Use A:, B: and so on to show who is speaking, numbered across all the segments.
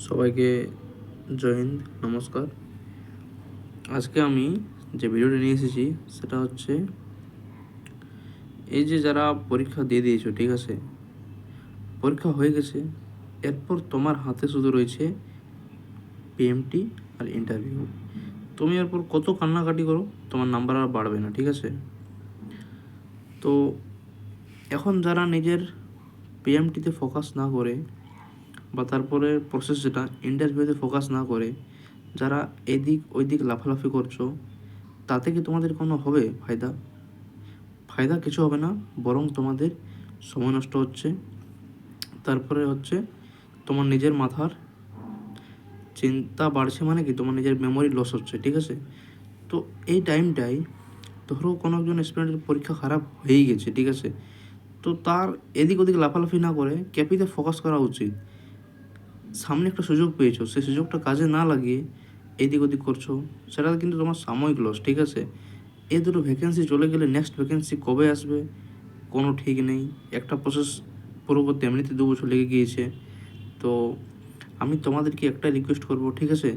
A: সবাইকে জয় হিন্দ, নমস্কার। আজকে আমি যে ভিডিওটা নিয়ে এসেছি, সেটা হচ্ছে এই যে যারা পরীক্ষা দিয়ে দিয়েছ, ঠিক আছে? পরীক্ষা হয়ে গেছে, এরপর তোমার হাতে শুধু রয়েছে পিএমটি আর ইন্টারভিউ তুমি এরপর কত কান্নাকাটি করো, তোমার নাম্বার আর বাড়বে না, ঠিক আছে? তো এখন যারা নিজের পিএমটিতে ফোকাস না করে বা তারপরে প্রসেস যেটা ইন্টারভিউতে ফোকাস না করে যারা এদিক ওই দিক লাফালাফি করছ, তাতে কি তোমাদের কোনো হবে ফায়দা? ফায়দা কিছু হবে না, বরং তোমাদের সময় নষ্ট হচ্ছে। তারপরে হচ্ছে তোমার নিজের মাথার চিন্তা বাড়ছে মানে কি? তোমার নিজের মেমোরি লস হচ্ছে, ঠিক আছে? তো এই টাইমটাই ধরো কোনো একজন স্টুডেন্টের পরীক্ষা খারাপ হয়েই গেছে, ঠিক আছে? তো তার এদিক ওদিক লাফালাফি না করে ক্যাপিতে ফোকাস করা উচিত। সামনে একটা সুযোগ পেয়েছ, সেই সুযোগটা কাজে না লাগিয়ে এদিক ওদিক করছ, সেটা কিন্তু তোমার সাময়িক লস ঠিক আছে? এই দুটো ভ্যাকেন্সি চলে গেলে নেক্সট ভ্যাকেন্সি কবে আসবে, কোনো ঠিক নেই। একটা প্রসেস পুরো করতে এমনিতে দু বছর লেগে গিয়েছে। তো আমি তোমাদেরকে একটা রিকোয়েস্ট করব, ঠিক আছে?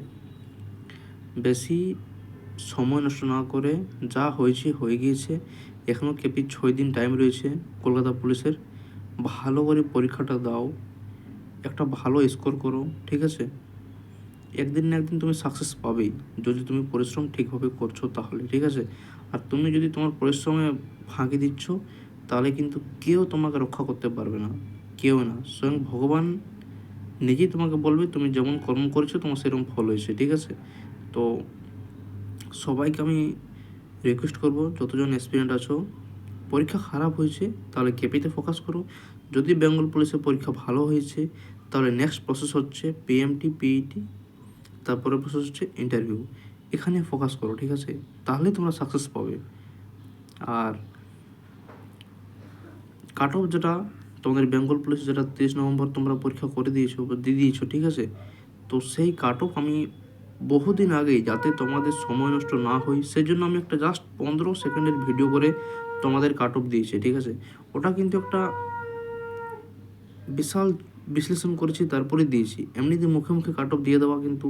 A: বেশি সময় নষ্ট না করে যা হয়েছে, হয়ে গিয়েছে। এখনও কেপি ছয় দিন টাইম রয়েছে কলকাতা পুলিশের। ভালো করে পরীক্ষাটা দাও একটা ভালো স্কোর করো, ঠিক আছে? একদিন না একদিন তুমি সাকসেস পাবেই। যদি তুমি পরিশ্রম ঠিকভাবে করছ তাহলে, ঠিক আছে? আর তুমি যদি তোমার পরিশ্রমে ফাঁকি দিচ্ছ, তাহলে কিন্তু কেউ তোমাকে রক্ষা করতে পারবে না। কেউ না। স্বয়ং ভগবান নিজেই তোমাকে বলবে, তুমি যেমন কর্ম করেছ, তোমার সেরকম ফল হয়েছে, ঠিক আছে? তো সবাইকে আমি রিকোয়েস্ট করব, যতজন এক্সপিরিয়েন্ট আছো, পরীক্ষা খারাপ হয়েছে, তাহলে কেপিতে ফোকাস করো। যদি বেঙ্গল পুলিশের পরীক্ষা ভালো হয়েছে তাহলে নেক্সট প্রসেস হচ্ছে পিএমটি পিইটি তারপরে প্রসেস হচ্ছে ইন্টারভিউ এখানে ফোকাস করো, ঠিক আছে? তাহলে তোমরা সাকসেস পাবে। আর কাট অফ যেটা তোমাদের বেঙ্গল পুলিশ যেটা তেইশ নভেম্বর তোমরা পরীক্ষা করে দিয়েছ দিয়ে দিয়েছ, ঠিক আছে? তো সেই কাট অফ আমি বহুদিন আগেই, যাতে তোমাদের সময় নষ্ট না হয় সেই জন্য আমি একটা জাস্ট পনেরো সেকেন্ডের ভিডিও করে তোমাদের কাট অফ দিয়েছি, ঠিক আছে? ওটা কিন্তু একটা বিশাল বিশ্লেষণ করেছি, তারপরে দিয়েছি। এমনিতে মুখে মুখে কাট অফ দিয়ে দেওয়া কিন্তু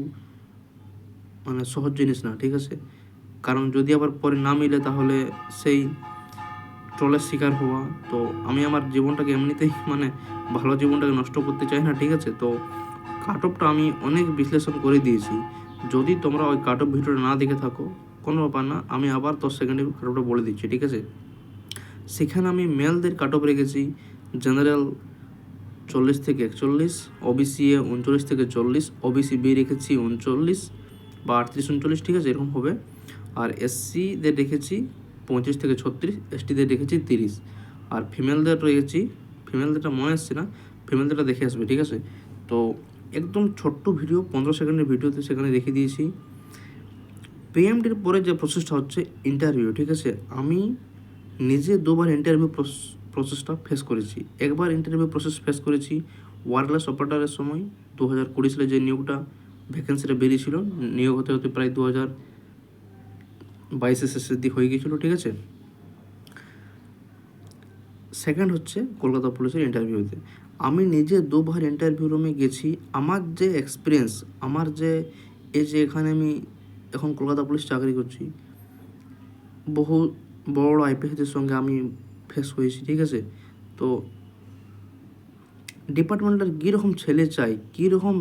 A: মানে সহজ জিনিস না, ঠিক আছে? কারণ যদি আবার পরে না মিলে তাহলে সেই ট্রলের শিকার হওয়া, তো আমি আমার জীবনটাকে এমনিতেই মানে ভালো জীবনটাকে নষ্ট করতে চাই না, ঠিক আছে? তো কাট অফটা আমি অনেক বিশ্লেষণ করে দিয়েছি। যদি তোমরা ওই কাট অফ ভিডিওটা না দেখে থাকো, কোনো ব্যাপার না, আমি আবার দশ সেকেন্ডে কাট অফটা বলে দিচ্ছি, ঠিক আছে? সেখানে আমি মেলদের কাট অফ রেখেছি জেনারেল চল্লিশ থেকে একচল্লিশ ওবিসি এ উনচল্লিশ থেকে চল্লিশ ওবিসি বি রেখেছি উনচল্লিশ বা আটত্রিশ উনচল্লিশ, ঠিক আছে, এরকম হবে। আর এসসিদের রেখেছি পঁয়ত্রিশ থেকে ছত্রিশ এসটিদের রেখেছি তিরিশ। আর ফিমেলদের রয়েছি ফিমেলদেরটা মনে আসছে না ফিমেলদেরটা দেখে আসবে, ঠিক আছে? তো একদম ছোট্ট ভিডিও, পনেরো সেকেন্ডের ভিডিওতে সেখানে রেখে দিয়েছি। পিএমটির পরে যে প্রসেসটা হচ্ছে ইন্টারভিউ ঠিক আছে? আমি নিজে দুবার ইন্টারভিউ প্রসেসটা ফেস করেছি। একবার ইন্টারভিউ প্রসেস ফেস করেছি ওয়ারলেস অপারেটারের সময় দু হাজার কুড়ি সালে যে নিয়োগটা ভ্যাকেন্সিটা বেরিয়েছিল, নিয়োগ হতে হতে প্রায় দু হাজার বাইশে শেষের দিক হয়ে গিয়েছিল, ঠিক আছে? সেকেন্ড হচ্ছে কলকাতা পুলিশের ইন্টারভিউতে আমি নিজে দুবার ইন্টারভিউ রুমে গেছি, আমার যে এক্সপিরিয়েন্স আমার যে এই যে এখানে আমি এখন কলকাতা পুলিশ চাকরি করছি, বহু বড় আইপিএসদের সঙ্গে আমি ফেস হয়েছি ঠিক আছে? তো ডিপার্টমেন্টের কীরকম ছেলে চাই, কীরকম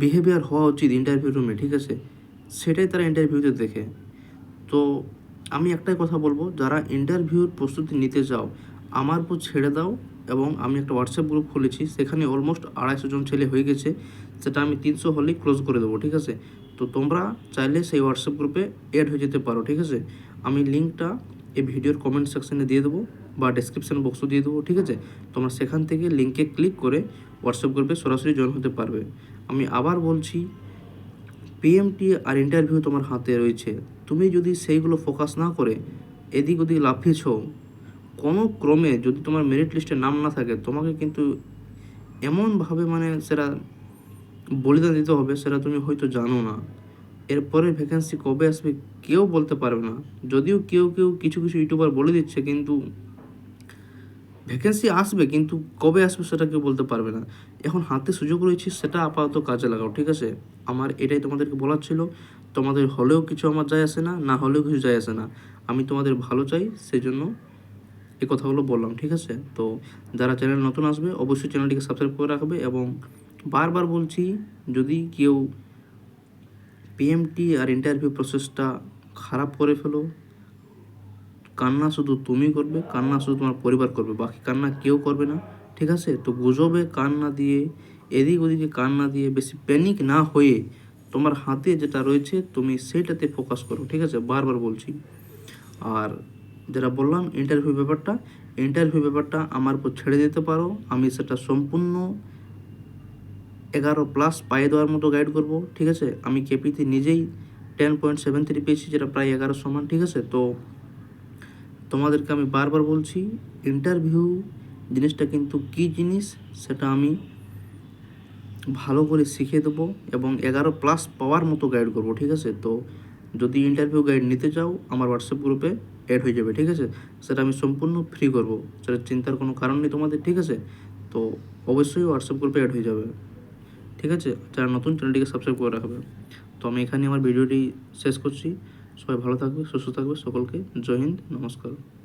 A: বিহেভিয়ার হওয়া উচিত ইন্টারভিউ রুমে ঠিক আছে? সেটাই তারা ইন্টারভিউতে দেখে। তো আমি একটাই কথা বলব, যারা ইন্টারভিউর প্রস্তুতি নিতে চাও, আমার উপর ছেড়ে দাও এবং আমি একটা হোয়াটসঅ্যাপ গ্রুপ খুলেছি, সেখানে অলমোস্ট আড়াইশো জন ছেলে হয়ে গেছে, সেটা আমি তিনশো হলেই ক্লোজ করে দেবো, ঠিক আছে? তো তোমরা চাইলে সেই হোয়াটসঅ্যাপ গ্রুপে অ্যাড হয়ে যেতে পারো, ঠিক আছে? আমি লিঙ্কটা এই ভিডিওর কমেন্ট সেকশনে দিয়ে দেবো বা ডেসক্রিপশন বক্সও দিয়ে দেবো, ঠিক আছে? তোমরা সেখান থেকে লিঙ্কে ক্লিক করে হোয়াটসঅ্যাপ গ্রুপে সরাসরি জয়েন হতে পারবে। আমি আবার বলছি পিএমটি আর ইন্টারভিউ তোমার হাতে রয়েছে। তুমি যদি সেইগুলো ফোকাস না করে এদিক ওদিক লাফিয়েছ, কোনো ক্রমে যদি তোমার মেরিট লিস্টে নাম না থাকে, তোমাকে কিন্তু এমনভাবে মানে সেটা বলিদান দিতে হবে, সেটা তুমি হয়তো জানো না। এরপরে ভ্যাকেন্সি কবে আসবে কেউ বলতে পারবে না। যদিও কেউ কেউ কিছু কিছু ইউটিউবার বলে দিচ্ছে, কিন্তু ভ্যাকেন্সি আসবে, কিন্তু কবে আসবে সেটা কেউ বলতে পারবে না। এখন হাতে সুযোগ রয়েছে, সেটা আপাতত কাজে লাগাও, ঠিক আছে? আমার এটাই তোমাদেরকে বলার ছিল। তোমাদের হলেও কিছু আমার যায় আসে না না হলেও কিছু যায় আসে না। আমি তোমাদের ভালো চাই সেই জন্য এই কথাগুলো বললাম, ঠিক আছে? তো যারা চ্যানেল নতুন আসবে, অবশ্যই চ্যানেলটিকে সাবস্ক্রাইব করে রাখবে এবং বারবার বলছি, যদি কেউ পিএমটি আর ইন্টারভিউ প্রসেসটা খারাপ করে ফেলো। কান্না শুধু তুমি করবে, কান্না শুধু তোমার পরিবার করবে, বাকি কান্না কেউ করবে না, ঠিক আছে? তো গুজবে কান্না দিয়ে, এদিক ওদিকে কান্না দিয়ে, বেশি প্যানিক না হয়ে তোমার হাতে যেটা রয়েছে, তুমি সেটাতে ফোকাস করো, ঠিক আছে? বারবার বলছি। আর যেটা বললাম ইন্টারভিউ ব্যাপারটা ইন্টারভিউ ব্যাপারটা আমার উপর ছেড়ে দিতে পারো, আমি সেটা সম্পূর্ণ এগারো প্লাস পায়ে দেওয়ার মতো গাইড করব, ঠিক আছে? আমি কেপিতে নিজেই টেন পয়েন্ট সেভেন থ্রি পেয়েছি, যেটা প্রায় এগারো সমান, ঠিক আছে? তো তোমাদেরকে আমি বারবার বলছি ইন্টারভিউ জিনিসটা কিন্তু কী জিনিস, সেটা আমি ভালো করে শিখিয়ে দেবো এবং এগারো প্লাস পাওয়ার মতো গাইড করব, ঠিক আছে? তো যদি ইন্টারভিউ গাইড নিতে চাও, আমার হোয়াটসঅ্যাপ গ্রুপে অ্যাড হয়ে যাবে, ঠিক আছে? সেটা আমি সম্পূর্ণ ফ্রি করব, সেটা চিন্তার কোনো কারণ নেই তোমাদের, ঠিক আছে? তো অবশ্যই হোয়াটসঅ্যাপ গ্রুপে অ্যাড হয়ে যাবে। ঠিক আছে? যারা নতুন, চ্যানেলটিকে সাবস্ক্রাইব করে রাখবে। তো আমি এখানে আমার ভিডিওটি শেষ করছি। সবাই ভালো থাকবে, সুস্থ থাকবে, সকলকে জয় হিন্দ, নমস্কার।